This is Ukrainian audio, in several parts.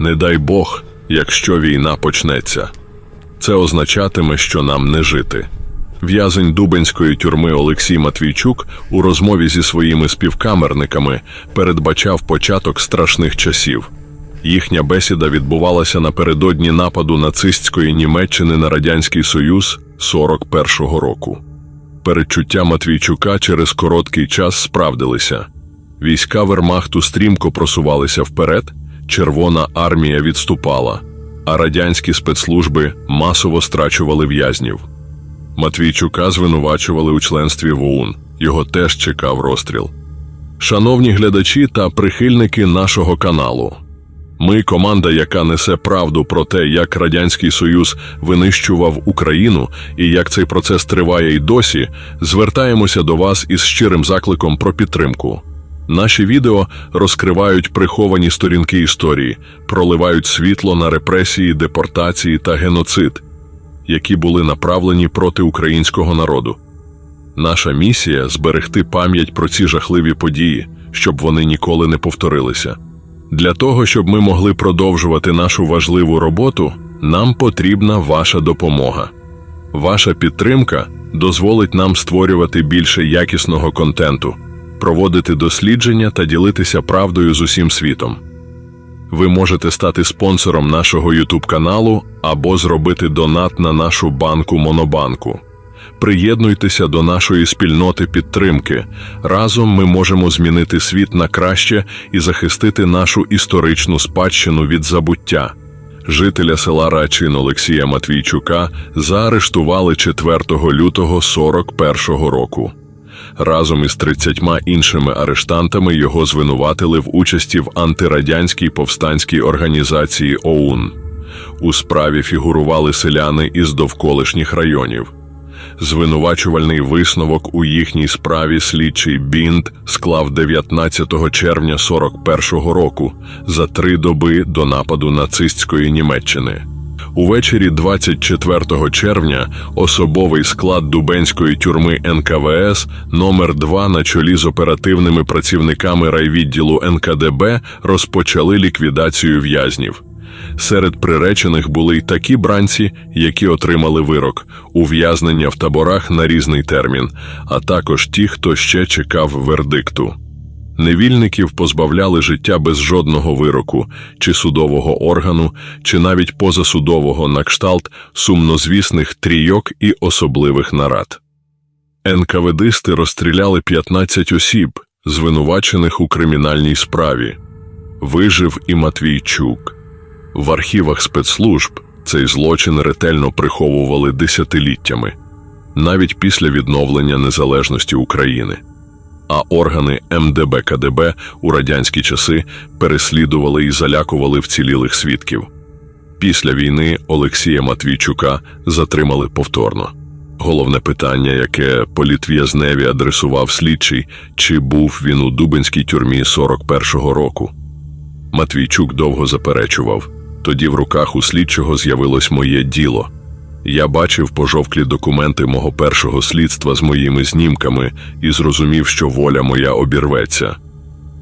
не дай Бог, якщо війна почнеться. Це означатиме, що нам не жити. В'язень Дубенської тюрми Олексій Матвійчук у розмові зі своїми співкамерниками передбачав початок страшних часів. Їхня бесіда відбувалася напередодні нападу нацистської Німеччини на Радянський Союз 41-го року. Передчуття Матвійчука через короткий час справдилися. Війська Вермахту стрімко просувалися вперед, Червона армія відступала, а радянські спецслужби масово страчували в'язнів. Матвійчука звинувачували у членстві в ОУН. Його теж чекав розстріл. Шановні глядачі та прихильники нашого каналу. Ми, команда, яка несе правду про те, як Радянський Союз винищував Україну і як цей процес триває й досі, звертаємося до вас із щирим закликом про підтримку. Наші відео розкривають приховані сторінки історії, проливають світло на репресії, депортації та геноцид, які були направлені проти українського народу. Наша місія зберегти пам'ять про ці жахливі події, щоб вони ніколи не повторилися. Для того, щоб ми могли продовжувати нашу важливу роботу, нам потрібна ваша допомога. Ваша підтримка дозволить нам створювати більше якісного контенту, проводити дослідження та ділитися правдою з усім світом. Ви можете стати спонсором нашого YouTube каналу або зробити донат на нашу банку Монобанку. Приєднуйтеся до нашої спільноти підтримки. Разом ми можемо змінити світ на краще і захистити нашу історичну спадщину від забуття. Жителя села Рачин Олексія Матвійчука заарештували 4 лютого 41-го року. Разом із 30 іншими арештантами його звинуватили в участі в антирадянській повстанській організації ОУН. У справі фігурували селяни із довколишніх районів. Звинувачувальний висновок у їхній справі слідчий Бінд склав 19 червня 41-го року за три доби до нападу нацистської Німеччини. Увечері 24 червня особовий склад Дубенської тюрми НКВС номер 2 на чолі з оперативними працівниками райвідділу НКДБ розпочали ліквідацію в'язнів. Серед приречених були й такі бранці, які отримали вирок, ув'язнення в таборах на різний термін, а також ті, хто ще чекав вердикту. Невільників позбавляли життя без жодного вироку, чи судового органу, чи навіть позасудового на кшталт сумнозвісних трійок і особливих нарад. НКВДисти розстріляли 15 осіб, звинувачених у кримінальній справі. Вижив і Матвійчук. В архівах спецслужб цей злочин ретельно приховували десятиліттями, навіть після відновлення незалежності України. А органи МДБ КДБ у радянські часи переслідували і залякували вцілілих свідків. Після війни Олексія Матвійчука затримали повторно. Головне питання, яке політв'язневі адресував слідчий, чи був він у Дубинській тюрмі 41-го року. Матвійчук довго заперечував. Тоді в руках у слідчого з'явилось моє діло. Я бачив пожовклі документи мого першого слідства з моїми знімками і зрозумів, що воля моя обірветься.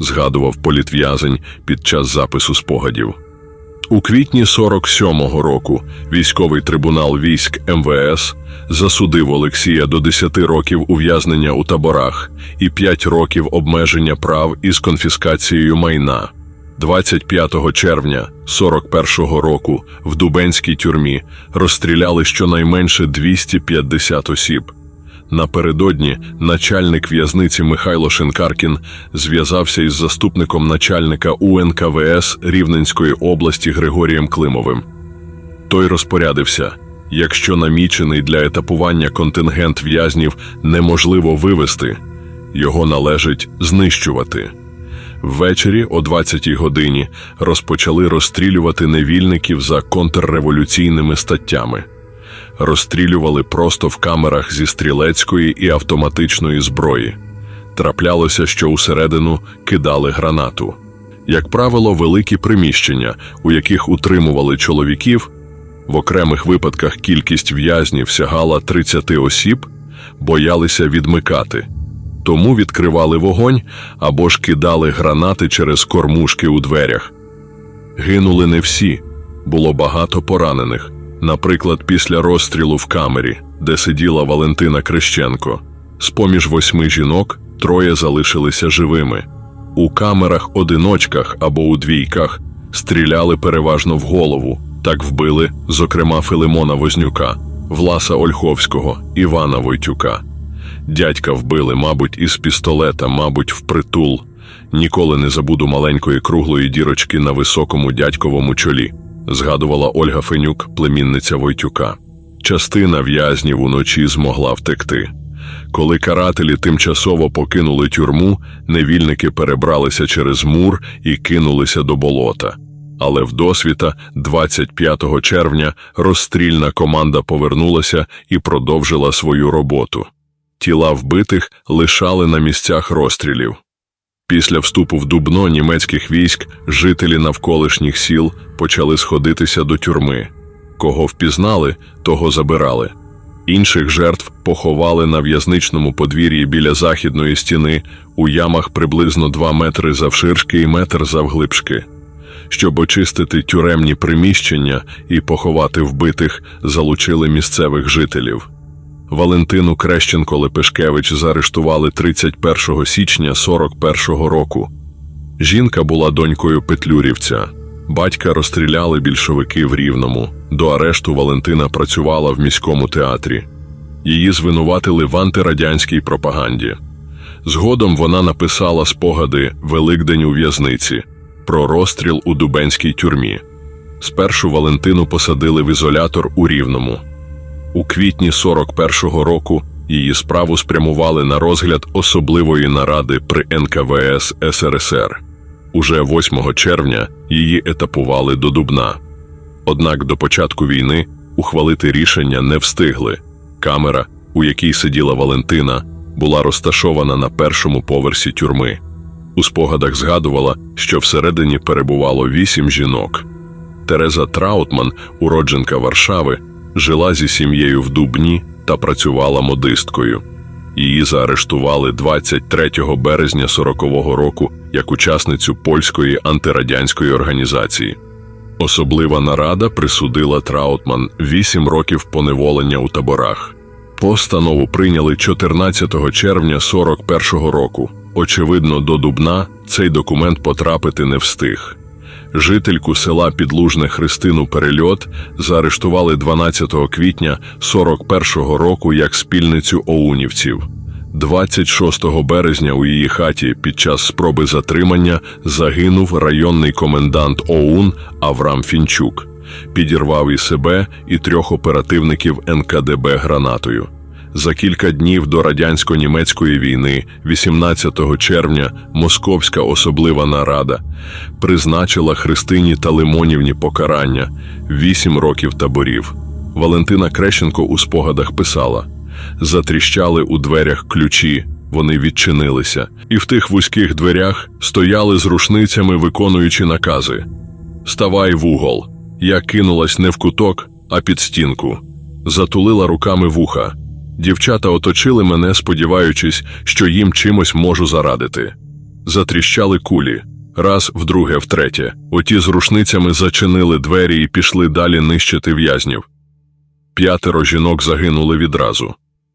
Згадував політв'язень під час запису спогадів. У квітні 47-го року військовий трибунал військ МВС засудив Олексія до 10 років ув'язнення у таборах і 5 років обмеження прав із конфіскацією майна. 25 червня 41-го року в Дубенській тюрмі розстріляли щонайменше 250 осіб. Напередодні начальник в'язниці Михайло Шинкаркін зв'язався із заступником начальника УНКВС Рівненської області Григорієм Климовим. Той розпорядився, якщо намічений для етапування контингент в'язнів неможливо вивести, його належить знищувати. Ввечері о 20-й годині розпочали розстрілювати невільників за контрреволюційними статтями. Розстрілювали просто в камерах зі стрілецької і автоматичної зброї. Траплялося, що усередину кидали гранату. Як правило, великі приміщення, у яких утримували чоловіків, в окремих випадках кількість в'язнів сягала 30 осіб, боялися відмикати тому відкривали вогонь або ж кидали гранати через кормушки у дверях. Гинули не всі, було багато поранених. Наприклад, після розстрілу в камері, де сиділа Валентина Крещенко. З-поміж восьми жінок троє залишилися живими. У камерах-одиночках або у двійках стріляли переважно в голову. Так вбили, зокрема, Филимона Вознюка, Власа Ольховського, Івана Войтюка. Дядька вбили, мабуть, із пістолета, мабуть, впритул. Ніколи не забуду маленької круглої дірочки на високому дядьковому чолі, згадувала Ольга Фенюк, племінниця Войтюка. Частина в'язнів уночі змогла втекти. Коли карателі тимчасово покинули тюрму, невільники перебралися через мур і кинулися до болота. Але вдосвіта, 25 червня, розстрільна команда повернулася і продовжила свою роботу. Тіла вбитих лишали на місцях розстрілів. Після вступу в Дубно німецьких військ жителі навколишніх сіл почали сходитися до тюрми. Кого впізнали, того забирали. Інших жертв поховали на в'язничному подвір'ї біля західної стіни у ямах приблизно 2 метри завширшки і метр завглибшки. Щоб очистити тюремні приміщення і поховати вбитих, залучили місцевих жителів. Валентину Крещенко Лепешкевич заарештували 31 січня 41-го року. Жінка була донькою Петлюрівця. Батька розстріляли більшовики в Рівному. До арешту Валентина працювала в міському театрі. Її звинуватили в антирадянській пропаганді. Згодом вона написала спогади Великдень у в'язниці про розстріл у Дубенській тюрмі. Спершу Валентину посадили в ізолятор у Рівному. У квітні 41-го року її справу спрямували на розгляд особливої наради при НКВС СРСР. Уже 8 червня її етапували до Дубна. Однак до початку війни ухвалити рішення не встигли. Камера, у якій сиділа Валентина, була розташована на першому поверсі тюрми. У спогадах згадувала, що всередині перебувало вісім жінок. Тереза Траутман, уродженка Варшави, жила зі сім'єю в Дубні та працювала модисткою. Її заарештували 23 березня 40-го року як учасницю польської антирадянської організації. Особлива нарада присудила Траутман 8 років поневолення у таборах. Постанову прийняли 14 червня 41-го року. Очевидно, до Дубна цей документ потрапити не встиг. Жительку села Підлужне Христину Перельот заарештували 12 квітня 41-го року як спільницю оунівців. 26 березня у її хаті під час спроби затримання загинув районний комендант ОУН Аврам Фінчук. Підірвав і себе, і трьох оперативників НКДБ гранатою. За кілька днів до радянсько-німецької війни, 18 червня, Московська особлива нарада призначила Христині та Лимонівні покарання 8 років таборів. Валентина Крещенко у спогадах писала: затріщали у дверях ключі, вони відчинилися, і в тих вузьких дверях стояли з рушницями, виконуючи накази. Ставай в угол. Я кинулась не в куток, а під стінку, затулила руками вуха. Дівчата оточили мене, сподіваючись, що їм чимось можу зарадити. Затріщали кулі. Раз, вдруге, втретє. Оті з рушницями зачинили двері і пішли далі нищити в'язнів. П'ятеро жінок загинули відразу.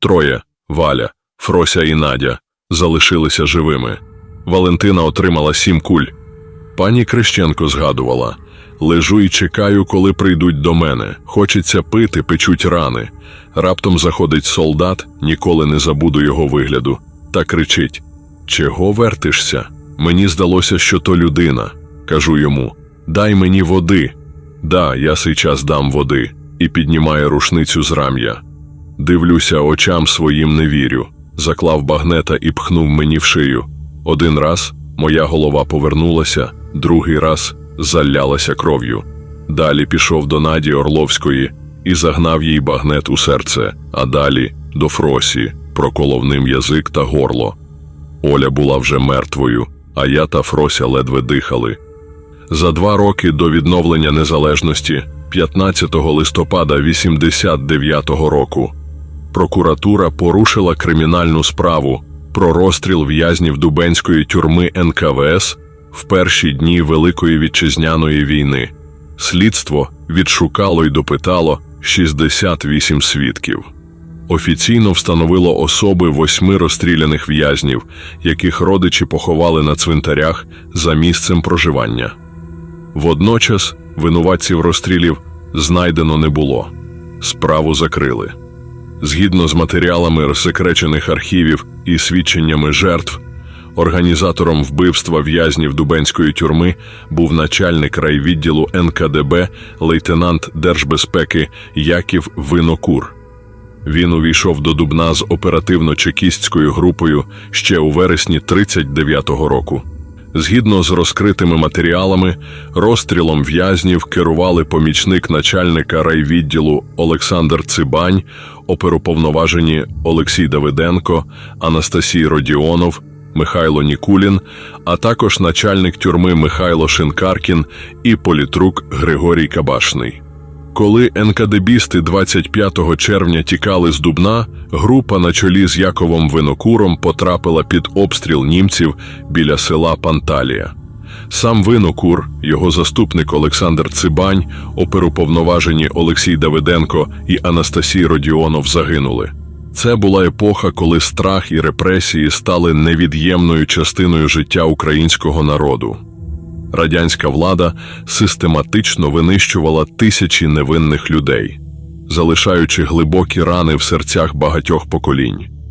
Троє Валя, Фрося і Надя залишилися живими. Валентина отримала сім куль. Пані Крещенко згадувала лежу і чекаю, коли прийдуть до мене. Хочеться пити, печуть рани. Раптом заходить солдат, ніколи не забуду його вигляду, та кричить: Чого вертишся? Мені здалося, що то людина. Кажу йому: Дай мені води. Да, я сейчас дам води, і піднімає рушницю з рам'я. Дивлюся, очам своїм не вірю. Заклав багнета і пхнув мені в шию. Один раз моя голова повернулася, другий раз залялася кров'ю. Далі пішов до Наді Орловської і загнав їй багнет у серце, а далі до Фросі, проколов ним язик та горло. Оля була вже мертвою, а я та Фрося ледве дихали. За два роки до відновлення незалежності, 15 листопада 89-го року, прокуратура порушила кримінальну справу про розстріл в'язнів Дубенської тюрми НКВС в перші дні Великої вітчизняної війни. Слідство відшукало й допитало 68 свідків. Офіційно встановило особи восьми розстріляних в'язнів, яких родичі поховали на цвинтарях за місцем проживання. Водночас винуватців розстрілів знайдено не було. Справу закрили. Згідно з матеріалами розсекречених архівів і свідченнями жертв, організатором вбивства в'язнів Дубенської тюрми був начальник райвідділу НКДБ лейтенант Держбезпеки Яків Винокур. Він увійшов до Дубна з оперативно-чекістською групою ще у вересні 39-го року. Згідно з розкритими матеріалами, розстрілом в'язнів керували помічник начальника райвідділу Олександр Цибань, оперуповноважені Олексій Давиденко, Анастасій Родіонов, Михайло Нікулін, а також начальник тюрми Михайло Шинкаркін і політрук Григорій Кабашний. Коли НКДБісти 25 червня тікали з Дубна, група на чолі з Яковом Винокуром потрапила під обстріл німців біля села Панталія. Сам Винокур, його заступник Олександр Цибань, оперуповноважені Олексій Давиденко і Анастасій Родіонов загинули. Це була епоха, коли страх і репресії стали невід'ємною частиною життя українського народу. Радянська влада систематично винищувала тисячі невинних людей, залишаючи глибокі рани в серцях багатьох поколінь.